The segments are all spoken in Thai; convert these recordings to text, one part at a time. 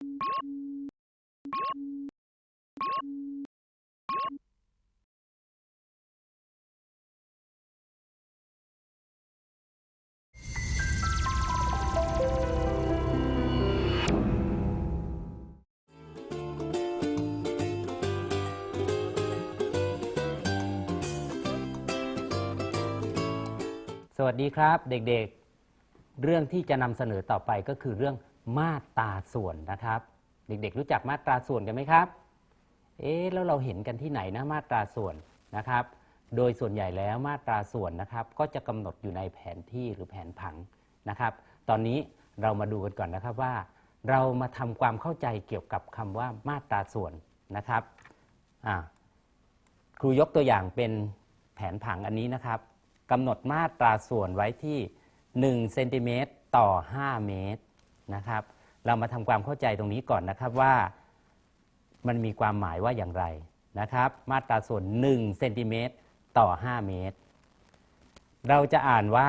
สวัสดีครับเด็กๆ เรื่องที่จะนำเสนอต่อไปก็คือเรื่อง มาตราส่วนนะครับ เด็กๆ รู้จักมาตราส่วนกันไหมครับ เอ๊ะแล้วเราเห็นกันที่ไหนนะมาตราส่วนนะครับ โดยส่วนใหญ่แล้วมาตราส่วนนะครับ ก็จะกำหนดอยู่ในแผนที่หรือแผนผังนะครับ ตอนนี้เรามาดูกันก่อนนะครับว่า เรามาทำความเข้าใจเกี่ยวกับคำว่ามาตราส่วนนะครับครูยกตัวอย่างเป็นแผนผังอันนี้นะครับกำหนดมาตราส่วนไว้ที่1เซนติเมตรต่อ 5 เมตร นะครับ เรามาทำความเข้าใจตรงนี้ก่อนนะครับว่ามันมีความหมายว่าอย่างไรนะครับ มาตราส่วน1เซนติเมตรต่อ 5 เมตร เราจะอ่านว่า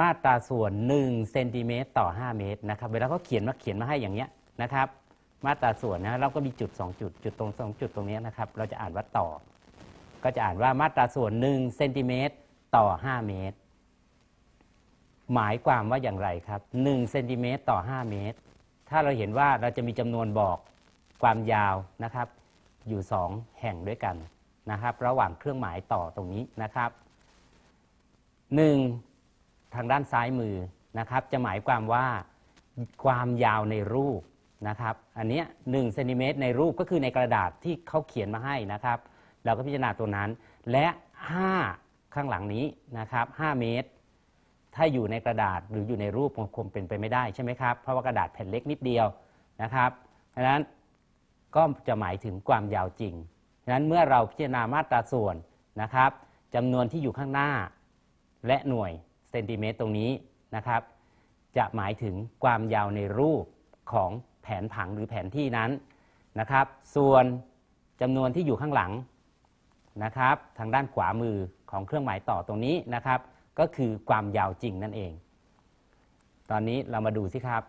มาตราส่วน1เซนติเมตรต่อ 5 เมตรนะครับ เวลาเขาเขียนมาเขียนมาให้อย่างเงี้ยนะครับ มาตราส่วนนะเราก็มีจุด 2 จุด จุดตรงสองจุดตรงเนี้ยนะครับ เราจะอ่านว่าต่อ ก็จะอ่านว่ามาตราส่วน1เซนติเมตรต่อ 5 เมตร หมายความว่าอย่างไรครับ1เซนติเมตรต่อ 5 เมตร ถ้าเราเห็นว่าเราจะมีจำนวนบอกความยาวนะครับ อยู่ 2 แห่งด้วยกันนะครับ ระหว่างเครื่องหมายต่อตรงนี้นะครับ 1. ทางด้านซ้ายมือนะครับ จะหมายความว่าความยาวในรูปนะครับ อันเนี้ย1เซนติเมตรในรูปก็คือในกระดาษที่เขาเขียนมาให้นะครับ เราก็พิจารณาตัวนั้น และ 5 ข้างหลังนี้นะครับ5เมตร ถ้าอยู่ในกระดาษหรืออยู่ในรูปคงเป็นไปไม่ได้ใช่ไหมครับ เพราะว่ากระดาษแผ่นเล็กนิดเดียวนะครับดังนั้นก็จะหมายถึงความยาวจริงดังนั้นเมื่อเราพิจารณามาตราส่วนนะครับจำนวนที่อยู่ข้างหน้า และหน่วยเซนติเมตรตรงนี้นะครับ จะหมายถึงความยาวในรูปของแผนผังหรือแผนที่นั้นนะครับ ส่วนจำนวนที่อยู่ข้างหลังนะครับ ทางด้านขวามือของเครื่องหมายต่อตรงนี้นะครับ ก็คือความยาวจริงนั่นเอง ตอนนี้เรามาดูสิครับ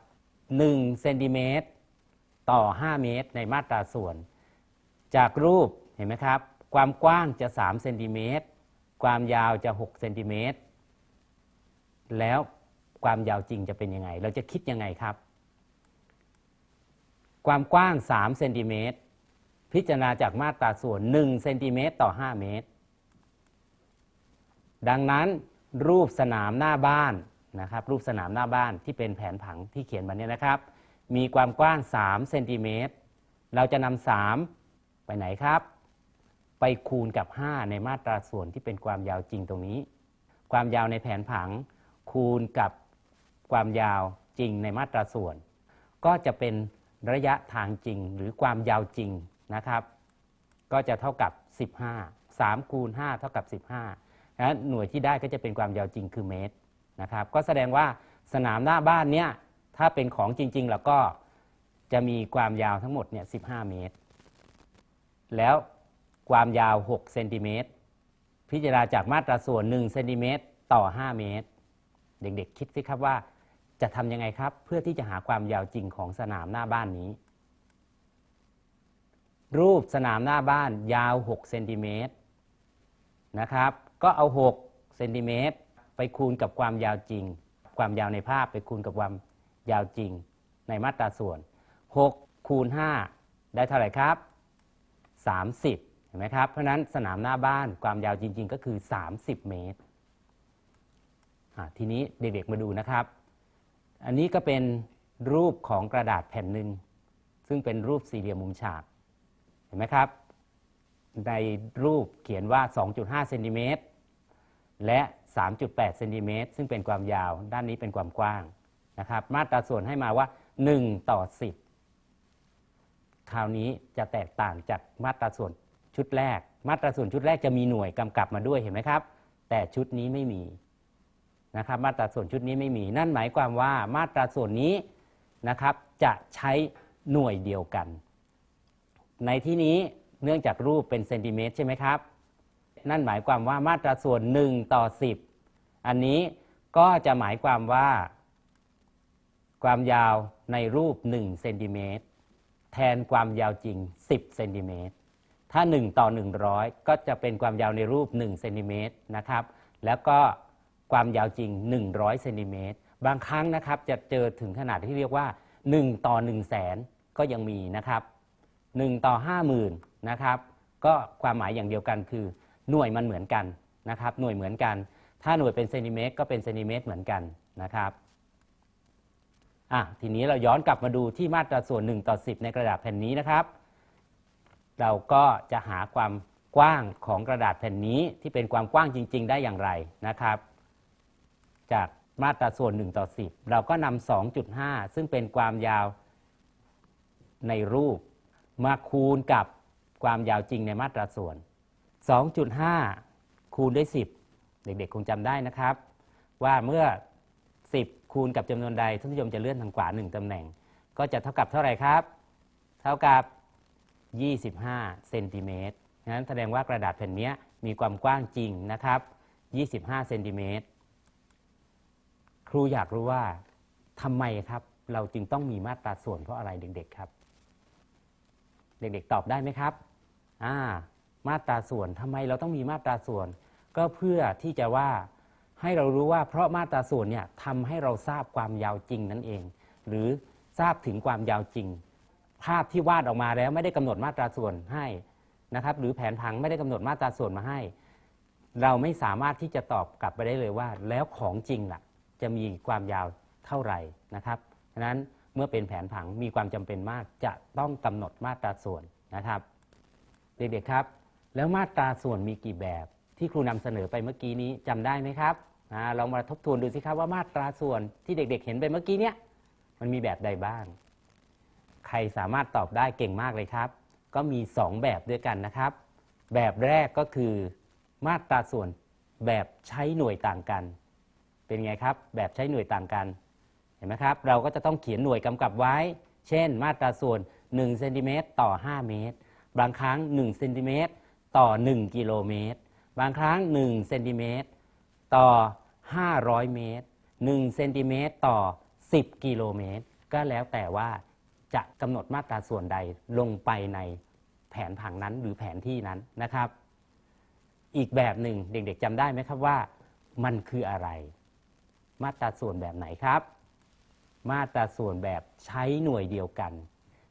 1เซนติเมตรต่อ 5 เมตร ในมาตราส่วน จากรูปเห็นไหมครับ ความกว้างจะ3เซนติเมตรความยาวจะ6เซนติเมตรแล้วความยาวจริงจะเป็นยังไง เราจะคิดยังไงครับ ความกว้าง3เซนติเมตรพิจารณาจากมาตราส่วน1เซนติเมตรต่อ 5 เมตร ดังนั้น รูปสนามหน้าบ้านนะครับรูปสนามหน้าบ้านที่เป็นแผนผังที่เขียนมาเนี่ยนะครับ มีความกว้าง3เซนติเมตรเราจะนำ3ไปไหนครับ ไปคูณกับ 5 ในมาตราส่วนที่เป็นความยาวจริงตรงนี้ ความยาวในแผนผัง คูณกับความยาวจริงในมาตราส่วน ก็จะเป็นระยะทางจริงหรือความยาวจริงนะครับ ก็จะเท่ากับ 15 3คูณ5เท่ากับ 15 นะหน่วยที่ได้ก็จะเป็นความยาวจริงคือเมตรนะครับ ก็แสดงว่าสนามหน้าบ้านเนี่ยถ้าเป็นของจริง ๆ แล้วก็จะมีความยาวทั้งหมดเนี่ย15เมตร แล้วความยาว6เซนติเมตรพิจารณาจากมาตราส่วน1เซนติเมตรต่อ 5 เมตร เด็กๆ คิดสิครับว่าจะทำยังไงครับ เพื่อที่จะหาความยาวจริงของสนามหน้าบ้านนี้ รูปสนามหน้าบ้านยาว 6 เซนติเมตรนะครับ ก็เอา6เซนติเมตรไปคูณกับความยาวจริง ความยาวในภาพไปคูณกับความยาวจริง ในมาตราส่วน 6 คูณ 5 ได้เท่าไหร่ครับ 30 เห็นไหมครับ เพราะนั้นสนามหน้าบ้านความยาวจริง ๆ ก็คือ 30 เมตร ทีนี้เด็กๆมาดูนะครับ อันนี้ก็เป็นรูปของกระดาษแผ่นหนึ่งซึ่งเป็นรูปสี่เหลี่ยมมุมฉาก เห็นไหมครับ ในรูปเขียนว่า 2.5 เซนติเมตร และ 3.8เซนติเมตรซึ่งเป็นความยาว ด้านนี้เป็นความกว้างนะครับมาตราส่วนให้มาว่า 1 ต่อ 10 คราวนี้จะแตกต่างจากมาตราส่วนชุดแรก มาตราส่วนชุดแรกจะมีหน่วยกำกับมาด้วยเห็นไหมครับ แต่ชุดนี้ไม่มีนะครับมาตราส่วนชุดนี้ไม่มีนั่นหมายความว่ามาตราส่วนนี้นะครับจะใช้หน่วยเดียวกัน ในที่นี้เนื่องจากรูปเป็นเซนติเมตรใช่ไหมครับ นั่นหมายความว่ามาตราส่วน 1 ต่อ 10 อันนี้ก็จะหมายความว่า ความยาวในรูป1เซนติเมตรแทนความยาวจริง 10เซนติเมตรถ้า 1 ต่อ 100 ก็จะเป็นความยาวในรูป1เซนติเมตรนะครับแล้วก็ความยาวจริง 100เซนติเมตรบางครั้งนะครับจะเจอถึงขนาดที่เรียกว่า 1 ต่อ 1 0 0 0 0แสนก็ยังมีนะครับ 1 ต่อ 50,000นะครับก็ความหมายอย่างเดียวกันคือ หน่วยมันเหมือนกันนะครับหน่วยเหมือนกัน ถ้าหน่วยเป็นเซนติเมตรก็เป็นเซนติเมตรเหมือนกันนะครับอะทีนี้เราย้อนกลับมาดูที่มาตราส่วน 1 ต่อ 10 ในกระดาษแผ่นนี้นะครับ เราก็จะหาความกว้างของกระดาษแผ่นนี้ที่เป็นความกว้างจริง ๆ ได้อย่างไรนะครับ จากมาตราส่วน 1 ต่อ 10 เราก็นำ2.5 ซึ่งเป็นความยาวในรูป มาคูณกับความยาวจริงในมาตราส่วน 2.5 คูณด้วย 10 เด็กๆ คงจำได้นะครับ ว่าเมื่อ 10 คูณกับจำนวนใดทุนนิยมจะเลื่อนทางขวา 1ตำแหน่ง ก็จะเท่ากับเท่าไหร่ครับ เท่ากับ 25 เซนติเมตรนั้นแสดงว่ากระดาษแผ่นนี้มีความกว้างจริงนะครับ 25 เซนติเมตร ครูอยากรู้ว่าทำไมครับ เราจึงต้องมีมาตราส่วนเพราะอะไรเด็กๆครับ เด็กๆ ตอบได้ไหมครับ อ่า มาตราส่วนทำไมเราต้องมีมาตราส่วน ก็เพื่อที่จะว่าให้เรารู้ว่าเพราะมาตราส่วนเนี่ยทำให้เราทราบความยาวจริงนั่นเอง หรือทราบถึงความยาวจริง ภาพที่วาดออกมาแล้วไม่ได้กำหนดมาตราส่วนให้นะครับ หรือแผนผังไม่ได้กำหนดมาตราส่วนมาให้ เราไม่สามารถที่จะตอบกลับไปได้เลยว่า แล้วของจริงล่ะ จะมีความยาวเท่าไหร่นะครับฉะนั้นเมื่อเป็นแผนผังมีความจำเป็นมากจะต้องกำหนดมาตราส่วนนะครับ เด็กๆครับ แล้วมาตราส่วนมีกี่แบบที่ครูนำเสนอไปเมื่อกี้นี้จำได้ไหมครับอาลองมาทบทวนดูสิครับว่ามาตราส่วนที่เด็ก ๆ เห็นไปเมื่อกี้เนี้ยมันมีแบบใดบ้าง ใครสามารถตอบได้เก่งมากเลยครับ ก็มี 2 แบบด้วยกันนะครับ แบบแรกก็คือมาตราส่วนแบบใช้หน่วยต่างกัน เป็นไงครับ แบบใช้หน่วยต่างกัน เห็นไหมครับ เราก็จะต้องเขียนหน่วยกำกับไว้ เช่น มาตราส่วน1เซนติเมตรต่อ 5 เมตร บางครั้ง1เซนติเมตร ต่อ 1 กิโลเมตร บางครั้ง 1 เซนติเมตรต่อ 500 เมตร 1 เซนติเมตรต่อ 10 กิโลเมตร ก็แล้วแต่ว่าจะกำหนดมาตราส่วนใดลงไปในแผนผังนั้นหรือแผนที่นั้นนะครับ อีกแบบหนึ่งเด็กๆจำได้ไหมครับว่า มันคืออะไร มาตราส่วนแบบไหนครับ มาตราส่วนแบบใช้หน่วยเดียวกัน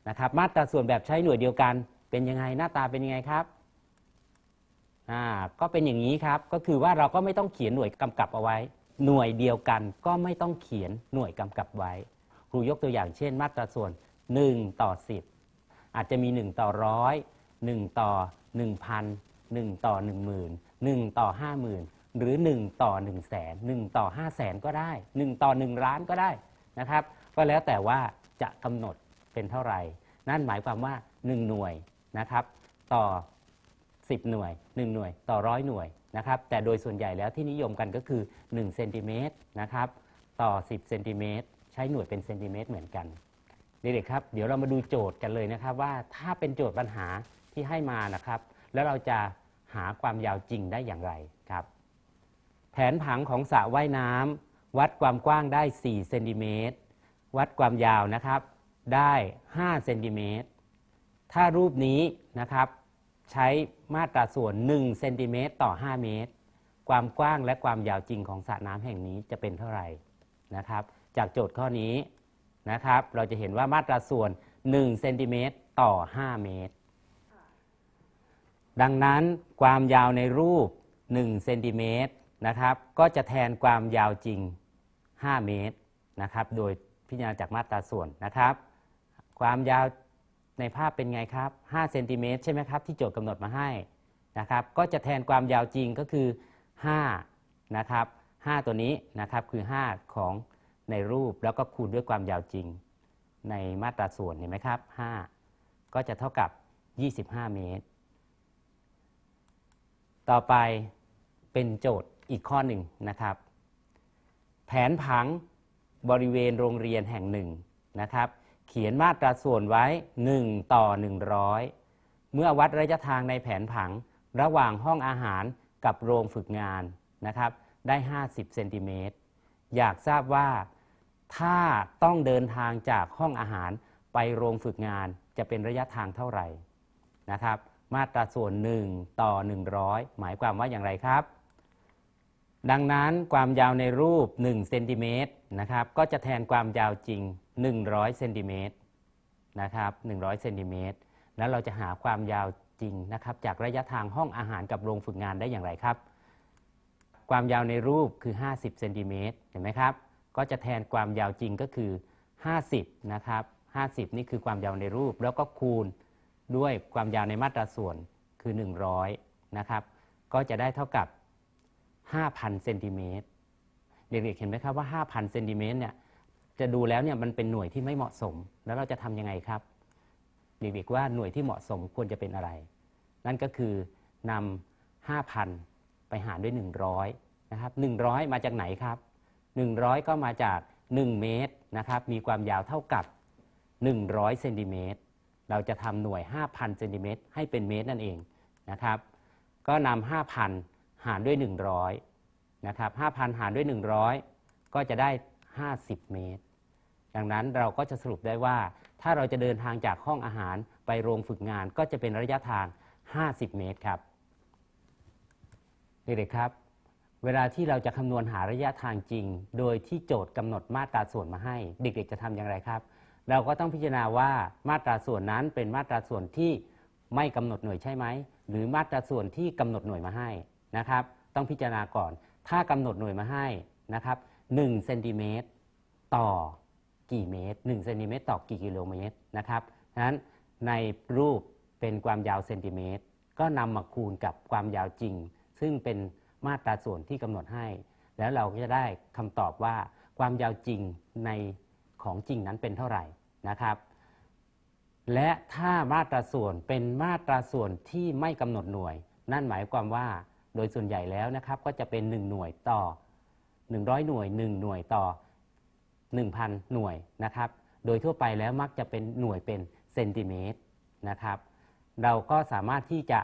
นะครับ มาตราส่วนแบบใช้หน่วยเดียวกัน เป็นยังไงหน้าตาเป็นยังไงครับ อ่าก็เป็นอย่างนี้ครับ ก็คือว่าเราก็ไม่ต้องเขียนหน่วยกำกับเอาไว้ หน่วยเดียวกันก็ไม่ต้องเขียนหน่วยกำกับไว้ ครูยกตัวอย่างเช่น มาตราส่วน 1 ต่อ 10 อาจจะมี 1 ต่อร้อย1ต่อ 1,000 1 ต่อ 10,000 1 ต่อ 50,000 หรือ 1 ต่อ 1 0 0 0 0แสน1ต่อ 5 0 0แสนก็ได้ 1 ต่อ 1 ล้านก็ได้นะครับ ก็แล้วแต่ว่าจะกำหนดเป็นเท่าไหร่ นั่นหมายความว่า 1 หน่วยนะครับ ต่อ 10 หน่วย 1 หน่วยต่อร้อยหน่วยนะครับแต่โดยส่วนใหญ่แล้วที่นิยมกันก็คือ1เซนติเมตรนะครับต่อ 10เซนติเมตรใช้หน่วยเป็นเซนติเมตรเหมือนกันเด็กๆครับเดี๋ยวเรามาดูโจทย์กันเลยนะครับ ว่าถ้าเป็นโจทย์ปัญหาที่ให้มานะครับ แล้วเราจะหาความยาวจริงได้อย่างไรครับ แผนผังของสระว่ายน้ำวัดความกว้างได้ 4 เซนติเมตรวัดความยาวนะครับได้ 5 เซนติเมตรถ้ารูปนี้นะครับ ใช้ มาตราส่วน1เซนติเมตรต่อ 5 เมตร ความกว้างและความยาวจริงของสระน้ำแห่งนี้จะเป็นเท่าไหร่นะครับ จากโจทย์ข้อนี้นะครับ เราจะเห็นว่ามาตราส่วน1เซนติเมตรต่อ 5 เมตร ดังนั้นความยาวในรูป1เซนติเมตรนะครับ ก็จะแทนความยาวจริง 5 เมตรนะครับ โดยพิจารณาจากมาตราส่วนนะครับ ความยาว ในภาพเป็นไงครับ5เซนติเมตรใช่ไหมครับที่โจทย์กำหนดมาให้นะครับก็จะแทนความยาวจริงก็คือ5นะครับ5ตัวนี้นะครับคือ 5 ของในรูปแล้วก็คูณด้วยความยาวจริง ในมาตราส่วนเห็นไหมครับ5ก็จะเท่ากับ 25 เมตร ต่อไปเป็นโจทย์อีกข้อหนึ่งนะครับ แผนผังบริเวณโรงเรียนแห่งหนึ่งนะครับ เขียนมาตราส่วนไว้ 1 ต่อ 100 เมื่อวัดระยะทางในแผนผังระหว่างห้องอาหารกับโรงฝึกงานนะครับได้ 50 เซนติเมตร อยากทราบว่าถ้าต้องเดินทางจากห้องอาหารไปโรงฝึกงานจะเป็นระยะทางเท่าไหร่นะครับ มาตราส่วน 1 ต่อ 100 หมายความว่าอย่างไรครับ ดังนั้นความยาวในรูป1เซนติเมตรนะครับก็จะแทนความยาวจริง 100เซนติเมตรนะครับ100เซนติเมตรแล้วเราจะหาความยาวจริงนะครับจากระยะทางห้องอาหารกับโรงฝึกงานได้อย่างไรครับ ความยาวในรูปคือ 50เซนติเมตรเห็นไหมครับ ก็จะแทนความยาวจริงก็คือ 50นะครับ50 นี่คือความยาวในรูป แล้วก็คูณด้วยความยาวในมาตราส่วนคือ 100นะครับก็จะได้เท่ากับ 5,000เซนติเมตรเด็กๆเห็นไหมครับว่า 5,000เซนติเมตรเนี่ยจะดูแล้วเนี่ยมันเป็นหน่วยที่ไม่เหมาะสม แล้วเราจะทำยังไงครับเด็กๆว่าหน่วยที่เหมาะสมควรจะเป็นอะไร นั่นก็คือนำ5,000 ไปหารด้วย 100นะครับ100 มาจากไหนครับ 100 ก็มาจาก 1 เมตรนะครับมีความยาวเท่ากับ 100เซนติเมตรเราจะทำหน่วย 5,000เซนติเมตรให้เป็นเมตรนั่นเองนะครับ ก็นำ5,000 หารด้วย 100นะครับ5,000 หารด้วย 100 ก็จะได้ 50 เมตร ดังนั้นเราก็จะสรุปได้ว่า ถ้าเราจะเดินทางจากห้องอาหารไปโรงฝึกงานก็จะเป็นระยะทาง 50 เมตรครับเด็กๆครับเวลาที่เราจะคำนวณหาระยะทางจริง โดยที่โจทย์กำหนดมาตราส่วนมาให้ เด็กๆจะทำอย่างไรครับ เราก็ต้องพิจารณาว่ามาตราส่วนนั้นเป็นมาตราส่วนที่ไม่กำหนดหน่วยใช่ไหม หรือมาตราส่วนที่กำหนดหน่วยมาให้ นะครับ ต้องพิจารณาก่อน ถ้ากำหนดหน่วยมาให้นะครับ1เซนติเมตรต่อกี่เมตร1เซนติเมตรต่อกี่กิโลเมตรนะครับฉะนั้นในรูปเป็นความยาวเซนติเมตร ก็นำมาคูณกับความยาวจริง ซึ่งเป็นมาตราส่วนที่กำหนดให้ แล้วเราก็จะได้คำตอบว่าความยาวจริงในของจริงนั้นเป็นเท่าไหร่นะครับ และถ้ามาตราส่วนเป็นมาตราส่วนที่ไม่กำหนดหน่วย นั่นหมายความว่า โดยส่วนใหญ่แล้วนะครับก็จะเป็น 1 หน่วยต่อ 100 หน่วย 1 หน่วยต่อ 1,000 หน่วยนะครับ โดยทั่วไปแล้วมักจะเป็นหน่วยเป็นเซนติเมตรนะครับ เราก็สามารถที่จะ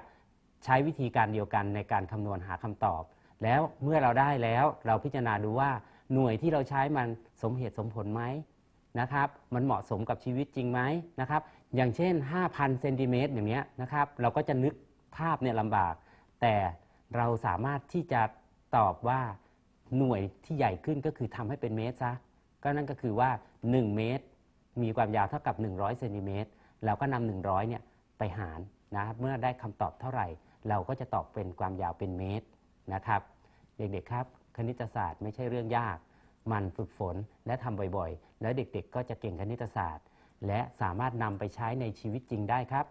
ใช้วิธีการเดียวกันในการคำนวณหาคำตอบ แล้วเมื่อเราได้แล้วเราพิจารณาดูว่าหน่วยที่เราใช้มันสมเหตุสมผลไหมนะครับ มันเหมาะสมกับชีวิตจริงไหมนะครับ อย่างเช่น 5,000 เซนติเมตรอย่างเนี้ยนะครับ เราก็จะนึกภาพเนี่ยลำบาก แต่ เราสามารถที่จะตอบว่าหน่วยที่ใหญ่ขึ้นก็คือทำให้เป็นเมตรซะก็นั่นก็คือว่า 1 เมตร มีความยาวเท่ากับ 100เซนติเมตรเราก็นำ100เนี่ยไปหารนะครับเมื่อได้คำตอบเท่าไหร่ เราก็จะตอบเป็นความยาวเป็นเมตรนะครับ เด็กๆครับคณิตศาสตร์ไม่ใช่เรื่องยาก มันฝึกฝนและทำบ่อยๆ แล้วเด็กๆ ก็จะเก่งคณิตศาสตร์ และสามารถนำไปใช้ในชีวิตจริงได้ครับ